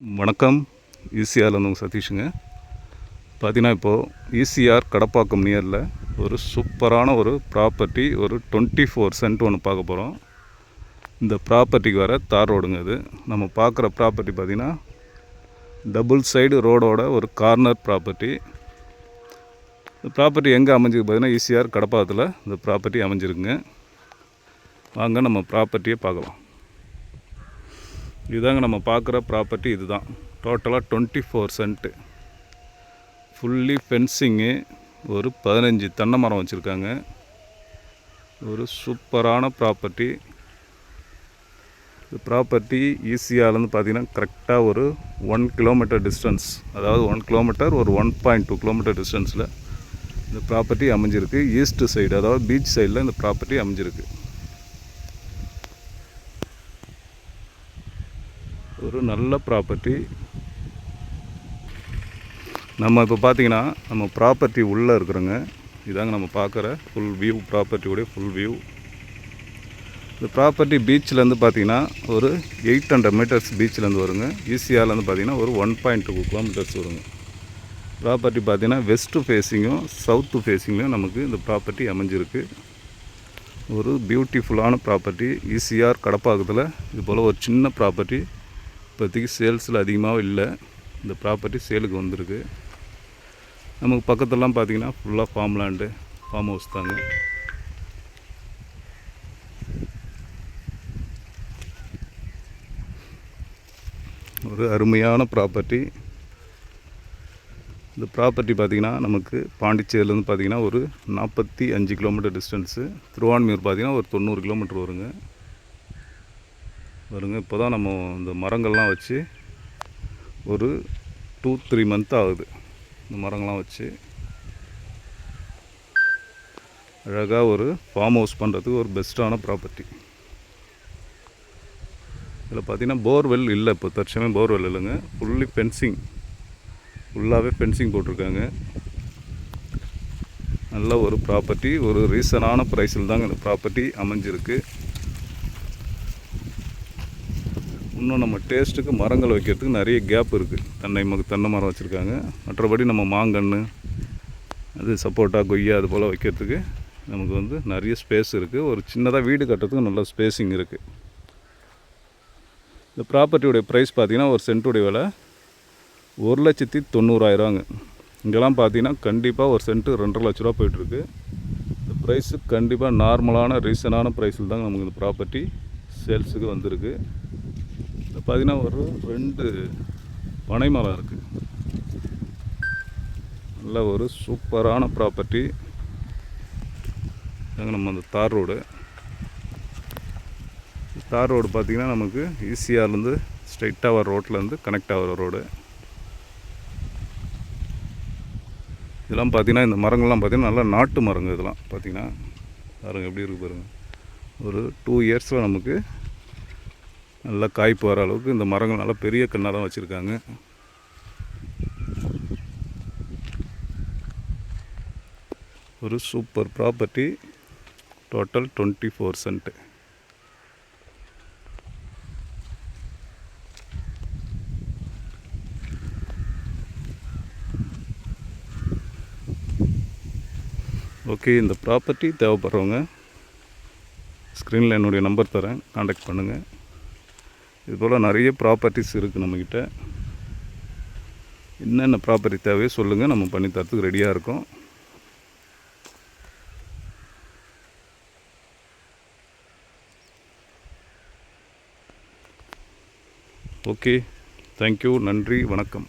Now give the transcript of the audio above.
வணக்கம். ஈசிஆர்லேருந்து உங்கள் சதீஷுங்க. பார்த்தீங்கன்னா இப்போது ஈசிஆர் கடப்பாக்கம் நியரில் ஒரு சூப்பரான ஒரு ப்ராப்பர்ட்டி ஒரு டுவெண்ட்டி ஃபோர் சென்ட் ஒன்று பார்க்க போகிறோம் இந்த ப்ராப்பர்ட்டிக்கு வர தார் ரோடுங்க இது. நம்ம பார்க்குற ப்ராப்பர்ட்டி பார்த்திங்கன்னா டபுள் சைடு ரோடோட ஒரு கார்னர் ப்ராப்பர்ட்டி இந்த ப்ராப்பர்ட்டி எங்கே அமைஞ்சிருக்கு பார்த்தீங்கன்னா ஈசிஆர் கடப்பாக்கத்தில் இந்த ப்ராப்பர்ட்டி அமைஞ்சிருக்குங்க. வாங்க நம்ம ப்ராப்பர்ட்டியை பார்க்கலாம். இதுதாங்க நம்ம பார்க்குற ப்ராப்பர்ட்டி இதுதான். டோட்டலாக twenty four cent fully fencing ஒரு பதினஞ்சு தென்னை மரம் வச்சுருக்காங்க. ஒரு சூப்பரான ப்ராப்பர்ட்டி. இந்த ப்ராப்பர்ட்டி ஈஸியாலேருந்து பார்த்திங்கன்னா கரெக்டாக ஒரு ஒன் கிலோமீட்டர் டிஸ்டன்ஸ் அதாவது ஒன் கிலோமீட்டர் ஒரு ஒன் பாயிண்ட் டூ கிலோமீட்டர் டிஸ்டன்ஸில் இந்த ப்ராப்பர்ட்டி அமைஞ்சிருக்கு. ஈஸ்ட் சைடு அதாவது பீச் சைடில் இந்த ப்ராப்பர்ட்டி அமைஞ்சிருக்கு. ஒரு நல்ல ப்ராப்பர்ட்டி நம்ம இப்போ பார்த்தீங்கன்னா நம்ம ப்ராப்பர்ட்டி உள்ளே இருக்கிறோங்க. இதாங்க நம்ம பார்க்குற ஃபுல் வியூ ப்ராப்பர்ட்டியோடைய ஃபுல் வியூ இந்த ப்ராப்பர்ட்டி பீச்சிலேருந்து பார்த்தீங்கன்னா ஒரு எயிட் ஹண்ட்ரட் மீட்டர்ஸ் பீச்சிலேருந்து வருங்க. ஈசிஆர்லேருந்து பார்த்தீங்கன்னா ஒரு ஒன் பாயிண்ட் டூ கிலோமீட்டர்ஸ் வருங்க. ப்ராப்பர்ட்டி பார்த்தீங்கன்னா வெஸ்ட்டு ஃபேஸிங்கும் சவுத்து ஃபேஸிங்லையும் நமக்கு இந்த ப்ராப்பர்ட்டி அமைஞ்சிருக்கு. ஒரு பியூட்டிஃபுல்லான ப்ராப்பர்ட்டி ஈசிஆர் கடப்பாக்கத்தில் இது போல் ஒரு சின்ன ப்ராப்பர்ட்டி இப்போதைக்கு சேல்ஸில் அதிகமாக இல்லை. இந்த ப்ராப்பர்ட்டி சேலுக்கு வந்திருக்கு. நமக்கு பக்கத்துலலாம் பார்த்தீங்கன்னா ஃபுல்லாக ஃபார்ம் லேண்டு ஃபார்ம் ஹவுஸ் தாங்க. ஒரு அருமையான ப்ராப்பர்ட்டி. இந்த ப்ராப்பர்ட்டி பார்த்திங்கன்னா நமக்கு பாண்டிச்சேரியிலேருந்து பார்த்திங்கன்னா ஒரு நாற்பத்தி அஞ்சு கிலோமீட்டர் டிஸ்டன்ஸு. திருவான்மியூர் பார்த்திங்கன்னா ஒரு தொண்ணூறு கிலோமீட்டர் வருங்க. வருங்க இப்போ தான் நம்ம இந்த மரங்கள்லாம் வச்சு ஒரு டூ த்ரீ மந்த் ஆகுது. இந்த மரங்கள்லாம் வச்சு அழகாக ஒரு ஃபார்ம் ஹவுஸ் பண்ணுறதுக்கு ஒரு பெஸ்ட்டான ப்ராப்பர்ட்டி இதில் பார்த்தீங்கன்னா போர்வெல் இல்லை இப்போ தற்சமே போர்வெல் இல்லைங்க. ஃபுல்லி ஃபென்சிங் ஃபுல்லாகவே ஃபென்சிங் போட்டிருக்காங்க. நல்ல ஒரு ப்ராப்பர்ட்டி ஒரு ரீசனான ப்ரைஸில் தாங்க இந்த ப்ராப்பர்ட்டி அமைஞ்சிருக்கு. இன்னும் நம்ம டேஸ்ட்டுக்கு மரங்கள் வைக்கிறதுக்கு நிறைய கேப் இருக்குது தென்னை ம தென்னை மரம் வச்சுருக்காங்க. மற்றபடி நம்ம மாங்கன்று அது சப்போட்டா கொய்யா அது போல் வைக்கிறதுக்கு நமக்கு வந்து நிறைய ஸ்பேஸ் இருக்குது ஒரு சின்னதாக வீடு கட்டுறதுக்கு நல்ல ஸ்பேஸிங் இருக்குது இந்த ப்ராப்பர்ட்டியோடைய ப்ரைஸ் பார்த்திங்கன்னா ஒரு சென்ட்டுடைய விலை ஒரு லட்சத்தி தொண்ணூறாயிரவாங்க இங்கெல்லாம் பார்த்தீங்கன்னா கண்டிப்பாக ஒரு சென்ட்டு ரெண்டரை லட்ச ரூபா போயிட்டுருக்கு. இந்த ப்ரைஸு கண்டிப்பாக நார்மலான ரீசனான ப்ரைஸில் தாங்க நமக்கு இந்த ப்ராப்பர்ட்டி சேல்ஸுக்கு வந்திருக்கு. இது பார்த்தீங்கன்னா ஒரு ரெண்டு பனைமரம் இருக்குது நல்ல ஒரு சூப்பரான ப்ராப்பர்ட்டி. அங்கே நம்ம அந்த தார் ரோடு. தார் ரோடு பார்த்திங்கன்னா நமக்கு ஈஸியாகலேருந்து ஸ்ட்ரைட்டாக வர ரோட்லேருந்து கனெக்ட் ஆகிற ரோடு. இதெல்லாம் பார்த்தீங்கன்னா இந்த மரங்கள்லாம் பார்த்திங்கன்னா நல்லா நாட்டு மரங்கள் இதெல்லாம் பார்த்தீங்கன்னா பாருங்கள் எப்படி இருக்கு பாருங்கள் ஒரு டூ இயர்ஸில் நமக்கு நல்லா காய்ப்பு வர அளவுக்கு இந்த மரங்கள் நல்லா பெரிய கண்ணாக தான் வச்சுருக்காங்க. ஒரு super property. Total twenty four cent okay இந்த ப்ராப்பர்ட்டி தேவைப்படுறவங்க ஸ்க்ரீனில் என்னுடைய நம்பர் தரேன். காண்டாக்ட் பண்ணுங்கள் இது போல் நிறைய ப்ராப்பர்ட்டிஸ் இருக்குது நம்மக்கிட்ட என்னென்ன ப்ராப்பர்ட்டி தேவையோ சொல்லுங்கள் நம்ம பண்ணி தரத்துக்கு ரெடியாக இருக்கோம். ஓகே தேங்க்யூ நன்றி. வணக்கம்.